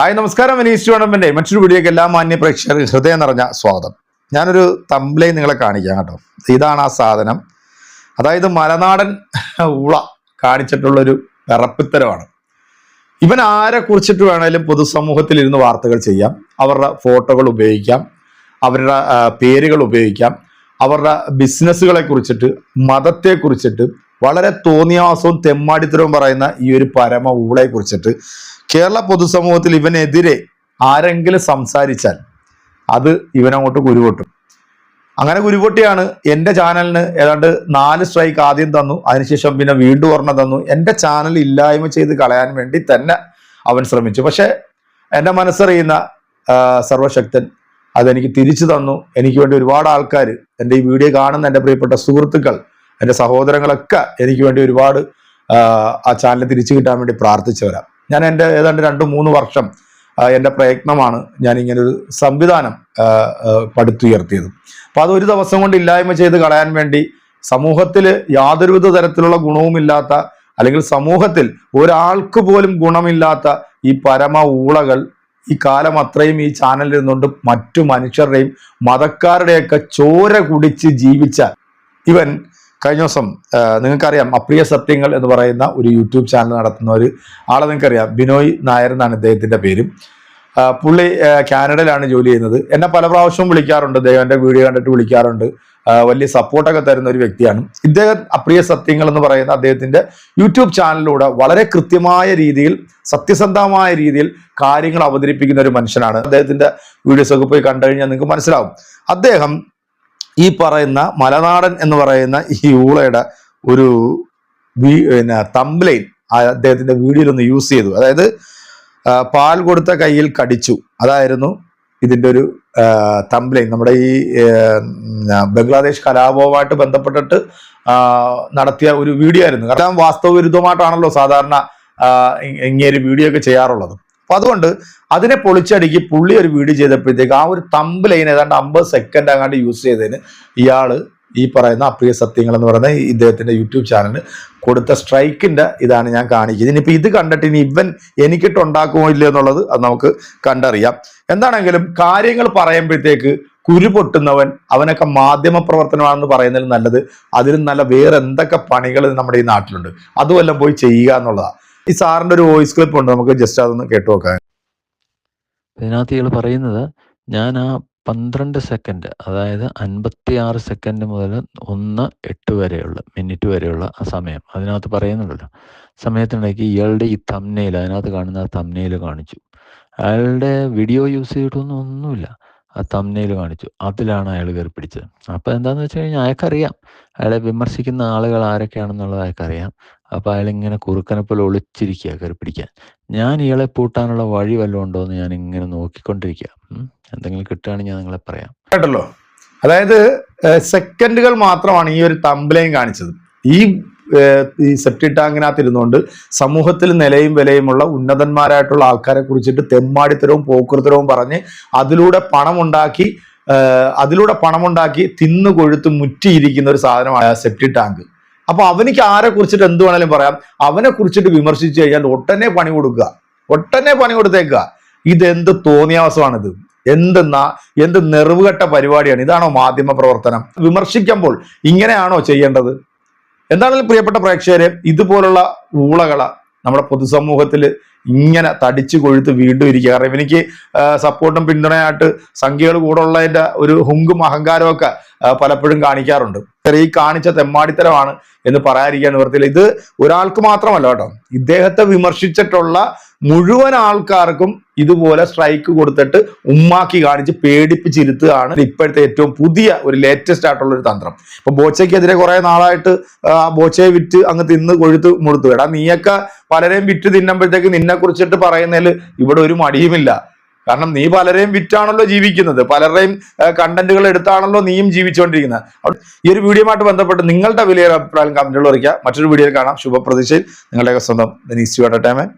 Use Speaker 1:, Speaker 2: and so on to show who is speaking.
Speaker 1: Hi നമസ്കാരം. Manish tournament മറ്റൊരു വീഡിയോക്ക് എല്ലാ മാന്യ പ്രേക്ഷകർക്ക് ഹൃദയം നിറഞ്ഞ സ്വാഗതം. ഞാനൊരു തമ്പ്ലൈ നിങ്ങളെ കാണിക്കാം കേട്ടോ. ഇതാണ് ആ സാധനം. അതായത് മലനാടൻ ഉള കാണിച്ചിട്ടുള്ളൊരു പിറപ്പിത്തരമാണ് ഇവൻ ആരെ കുറിച്ചിട്ട് വേണേലും പൊതുസമൂഹത്തിൽ ഇരുന്ന് വാർത്തകൾ ചെയ്യാം. അവരുടെ ഫോട്ടോകൾ ഉപയോഗിക്കാം. അവരുടെ പേരുകൾ ഉപയോഗിക്കാം. അവരുടെ ബിസിനസ്സുകളെ കുറിച്ചിട്ട് മതത്തെ കുറിച്ചിട്ട് വളരെ തോന്നിയാസവും തെമ്മാടിത്തരവും പറയുന്ന ഈ ഒരു പരമ ഊളയെ കുറിച്ചിട്ട് കേരള പൊതുസമൂഹത്തിൽ ഇവനെതിരെ ആരെങ്കിലും സംസാരിച്ചാൽ അത് ഇവനങ്ങോട്ട് കുരുപൊട്ടും. അങ്ങനെ കുരുപൊട്ടിയാണ് എന്റെ ചാനലിന് ഏതാണ്ട് നാല് സ്ട്രൈക്ക് ആദ്യം തന്നു അതിനുശേഷം പിന്നെ വീണ്ടും ഒരെണ്ണം തന്നു. എന്റെ ചാനൽ ഇല്ലായ്മ ചെയ്ത് കളയാൻ വേണ്ടി തന്നെ അവൻ ശ്രമിച്ചു. പക്ഷേ എന്റെ മനസ്സറിയുന്ന സർവശക്തൻ അതെനിക്ക് തിരിച്ചു തന്നു. എനിക്ക് വേണ്ടി ഒരുപാട് ആൾക്കാർ എന്റെ ഈ വീഡിയോ കാണുന്ന എന്റെ പ്രിയപ്പെട്ട സുഹൃത്തുക്കൾ എന്റെ സഹോദരങ്ങളൊക്കെ എനിക്ക് വേണ്ടി ഒരുപാട് ആ, ചാനൽ തിരിച്ചു കിട്ടാൻ വേണ്ടി പ്രാർത്ഥിച്ചവരാ. ഞാൻ എന്റെ ഏതാണ്ട് രണ്ട് മൂന്ന് വർഷം എന്റെ പ്രയത്നമാണ് ഞാൻ ഇങ്ങനൊരു സംവിധാനം ആ, ആ, പടുത്തുയർത്തിയത്. അപ്പോൾ അത് ഒരു ദിവസം കൊണ്ട് ഇല്ലായ്മ ചെയ്ത് കളയാൻ വേണ്ടി സമൂഹത്തിൽ യാതൊരുവിധ തരത്തിലുള്ള ഗുണവുമില്ലാത്ത അല്ലെങ്കിൽ സമൂഹത്തിൽ ഒരാൾക്ക് പോലും ഗുണമില്ലാത്ത ഈ പരമ ഊളകൾ ഈ കാലം അത്രയും ഈ ചാനലിൽ നിന്നുകൊണ്ട് മറ്റു മനുഷ്യരുടെയും മതക്കാരുടെയൊക്കെ ചോര കുടിച്ച് ജീവിച്ച ഇവൻ കഴിഞ്ഞ ദിവസം നിങ്ങൾക്കറിയാം അപ്രിയ സത്യങ്ങൾ എന്ന് പറയുന്ന ഒരു യൂട്യൂബ് ചാനൽ നടത്തുന്ന ഒരു ആളെ നിങ്ങൾക്കറിയാം ബിനോയ് നായർ എന്നാണ് ഇദ്ദേഹത്തിന്റെ പേര് പുള്ളി കാനഡയിലാണ് ജോലി ചെയ്യുന്നത്. എന്നെ പല പ്രാവശ്യവും വിളിക്കാറുണ്ട് ദൈവം വീഡിയോ കണ്ടിട്ട് വിളിക്കാറുണ്ട്. വലിയ സപ്പോർട്ടൊക്കെ തരുന്ന ഒരു വ്യക്തിയാണ്. ഇദ്ദേഹം അപ്രിയ സത്യങ്ങൾ എന്ന് പറയുന്ന അദ്ദേഹത്തിന്റെ യൂട്യൂബ് ചാനലിലൂടെ വളരെ കൃത്യമായ രീതിയിൽ സത്യസന്ധമായ രീതിയിൽ കാര്യങ്ങൾ അവതരിപ്പിക്കുന്ന ഒരു മനുഷ്യനാണ്. അദ്ദേഹത്തിന്റെ വീഡിയോസ് ഒക്കെ പോയി കണ്ടു കഴിഞ്ഞാൽ നിങ്ങൾക്ക് മനസ്സിലാവും. അദ്ദേഹം ഈ പറയുന്ന മലനാടൻ എന്ന് പറയുന്ന ഈ ഊളയുടെ ഒരു പിന്നെ തംബ്ലൈൻ അദ്ദേഹത്തിന്റെ വീഡിയോയിൽ ഒന്ന് യൂസ് ചെയ്തു. അതായത് പാൽ കൊടുത്ത കയ്യിൽ കടിച്ചു. അതായിരുന്നു ഇതിന്റെ ഒരു തംബ്ലൈൻ നമ്മുടെ ഈ ബംഗ്ലാദേശ് കലാപവുമായിട്ട് ബന്ധപ്പെട്ടിട്ട് നടത്തിയ ഒരു വീഡിയോ ആയിരുന്നു. കാരണം വാസ്തവ വിരുദ്ധമായിട്ടാണല്ലോ സാധാരണ ഇങ്ങനെ വീഡിയോ ഒക്കെ ചെയ്യാറുള്ളത്. അപ്പൊ അതുകൊണ്ട് അതിനെ പൊളിച്ചടിക്ക് പുള്ളി ഒരു വീഡിയോ ചെയ്തപ്പോഴത്തേക്ക് ആ ഒരു തമ്പ് ലൈൻ ഏതാണ്ട് അമ്പത് സെക്കൻഡ് അങ്ങാണ്ട് യൂസ് ചെയ്തതിന് ഇയാൾ ഈ പറയുന്ന അപ്രിയ സത്യങ്ങൾ എന്ന് പറയുന്ന ഇദ്ദേഹത്തിന്റെ യൂട്യൂബ് ചാനലിന് കൊടുത്ത സ്ട്രൈക്കിന്റെ ഇതാണ് ഞാൻ കാണിക്കുന്നത്. ഇനിയിപ്പോ ഇത് കണ്ടിട്ട് ഇനി ഇവൻ എനിക്കിട്ട് ഉണ്ടാക്കുമോ ഇല്ലയോ എന്നുള്ളത് അത് നമുക്ക് കണ്ടറിയാം. എന്താണെങ്കിലും കാര്യങ്ങൾ പറയുമ്പോഴത്തേക്ക് കുരു പൊട്ടുന്നവൻ അവനൊക്കെ മാധ്യമ പ്രവർത്തനമാണെന്ന് പറയുന്നതിൽ നല്ലത്. അതിലും നല്ല വേറെ എന്തൊക്കെ പണികൾ നമ്മുടെ ഈ നാട്ടിലുണ്ട്. അതുമെല്ലാം പോയി ചെയ്യുക എന്നുള്ളതാണ് ഈ സാറിന്റെ ഒരു വോയിസ് ക്ലിപ്പ് ഉണ്ട് നമുക്ക് ജസ്റ്റ് അതൊന്ന് കേട്ടു നോക്കാം.
Speaker 2: ഇതിനകത്ത് ഇയാൾ പറയുന്നത് ഞാൻ ആ പന്ത്രണ്ട് സെക്കൻഡ് അതായത് അൻപത്തി ആറ് സെക്കൻഡ് മുതൽ ഒന്ന് എട്ട് വരെയുള്ള മിനിറ്റ് വരെയുള്ള ആ സമയം അതിനകത്ത് പറയുന്നുണ്ടല്ലോ. സമയത്തിനിടയ്ക്ക് ഇയാളുടെ ഈ തമ്നയിൽ അതിനകത്ത് കാണുന്ന ആ തമ്നയിൽ കാണിച്ചു. അയാളുടെ വീഡിയോ യൂസ് ചെയ്തിട്ടൊന്നും ഒന്നുമില്ല. ആ തമ്നയിൽ കാണിച്ചു. അതിലാണ് അയാൾ കയറി പിടിച്ചത്. അപ്പോൾ എന്താണെന്ന് വെച്ച് കഴിഞ്ഞാൽ അയാൾക്കറിയാം. അയാളെ വിമർശിക്കുന്ന ആളുകൾ ആരൊക്കെയാണെന്നുള്ളത് അയാൾക്കറിയാം. അപ്പോൾ അയാൾ ഇങ്ങനെ കുറുക്കനെ പോലെ ഒളിച്ചിരിക്കുക കയറി പിടിക്കാൻ. ഞാൻ ഇയാളെ പൂട്ടാനുള്ള വഴി വല്ലതും ഉണ്ടോ എന്ന് ഞാൻ ഇങ്ങനെ നോക്കിക്കൊണ്ടിരിക്കുക. എന്തെങ്കിലും കിട്ടുകയാണെങ്കിൽ ഞാൻ നിങ്ങളെ പറയാം.
Speaker 1: കേട്ടല്ലോ. അതായത് സെക്കൻഡുകൾ മാത്രമാണ് ഈ ഒരു തമ്പലയും കാണിച്ചത്. ഈ ഈ സെപ്റ്റി ടാങ്കിനകത്ത് ഇരുന്നുകൊണ്ട് സമൂഹത്തിൽ നിലയും വിലയുമുള്ള ഉന്നതന്മാരായിട്ടുള്ള ആൾക്കാരെ കുറിച്ചിട്ട് തെമ്മാടിത്തരവും പോക്കൃത്തരവും പറഞ്ഞ് അതിലൂടെ പണമുണ്ടാക്കി അതിലൂടെ പണമുണ്ടാക്കി തിന്നു കൊഴുത്ത് മുറ്റിയിരിക്കുന്ന ഒരു സാധനമാണ് സെപ്റ്റി ടാങ്ക് അപ്പൊ അവനിക്ക് ആരെ കുറിച്ചിട്ട് എന്ത് വേണേലും പറയാം. അവനെ കുറിച്ചിട്ട് വിമർശിച്ചു കഴിഞ്ഞാൽ ഒട്ടനെ പണി കൊടുക്കുക. ഒട്ടനെ പണി കൊടുത്തേക്കുക. ഇതെന്ത് തോന്നിയാവസമാണിത് എന്തെന്നാ എന്ത് നെറിവുകെട്ട പരിപാടിയാണ്? ഇതാണോ മാധ്യമ പ്രവർത്തനം? വിമർശിക്കുമ്പോൾ ഇങ്ങനെയാണോ ചെയ്യേണ്ടത്? എന്താണെങ്കിലും പ്രിയപ്പെട്ട പ്രേക്ഷകരെ ഇതുപോലുള്ള ഊളകള നമ്മുടെ പൊതുസമൂഹത്തിൽ ഇങ്ങനെ തടിച്ചു കൊഴുത്ത് വീണ്ടും ഇരിക്കുക. കാരണം ഇവനിക്ക് സപ്പോർട്ടും പിന്തുണയായിട്ട് സംഖ്യകൾ കൂടെ ഒരു ഹുങ്കും അഹങ്കാരമൊക്കെ പലപ്പോഴും കാണിക്കാറുണ്ട്. ഈ കാണിച്ച തെമ്മാടിത്തരമാണ് എന്ന് പറയാതിരിക്കാൻ നിവർത്തിയില്ല ഇത് ഒരാൾക്ക് മാത്രമല്ല കേട്ടോ. ഇദ്ദേഹത്തെ വിമർശിച്ചിട്ടുള്ള മുഴുവൻ ആൾക്കാർക്കും ഇതുപോലെ സ്ട്രൈക്ക് കൊടുത്തിട്ട് ഉമ്മാക്കി കാണിച്ച് പേടിപ്പിച്ചിരുത്തുകയാണ് ഇപ്പോഴത്തെ ഏറ്റവും പുതിയ ഒരു ലേറ്റസ്റ്റ് ആയിട്ടുള്ള ഒരു തന്ത്രം. ഇപ്പൊ ബോച്ചയ്ക്കെതിരെ കുറെ നാളായിട്ട് ബോച്ചയെ വിറ്റ് അങ്ങ് തിന്ന് കൊഴുത്ത് മുഴുത്തു എടാ നീയൊക്കെ പലരെയും വിറ്റ് തിന്നുമ്പോഴത്തേക്ക് നിന്നെ കുറിച്ചിട്ട് പറയുന്നതിൽ ഇവിടെ ഒരു മടിയുമില്ല. കാരണം നീ പലരെയും വിറ്റാണല്ലോ ജീവിക്കുന്നത്. പലരുടെയും കണ്ടന്റുകൾ എടുത്താണല്ലോ നീയും ജീവിച്ചുകൊണ്ടിരിക്കുന്നത്. ഈ ഒരു വീഡിയോയുമായിട്ട് ബന്ധപ്പെട്ട് നിങ്ങളുടെ വിലയേറെ അഭിപ്രായം കമന്റുകൾ അറിയിക്കുക മറ്റൊരു വീഡിയോയിൽ കാണാം. ശുഭപ്രതീക്ഷയിൽ. നിങ്ങളുടെയൊക്കെ സ്വന്തം എന്റർടൈൻമെന്റ്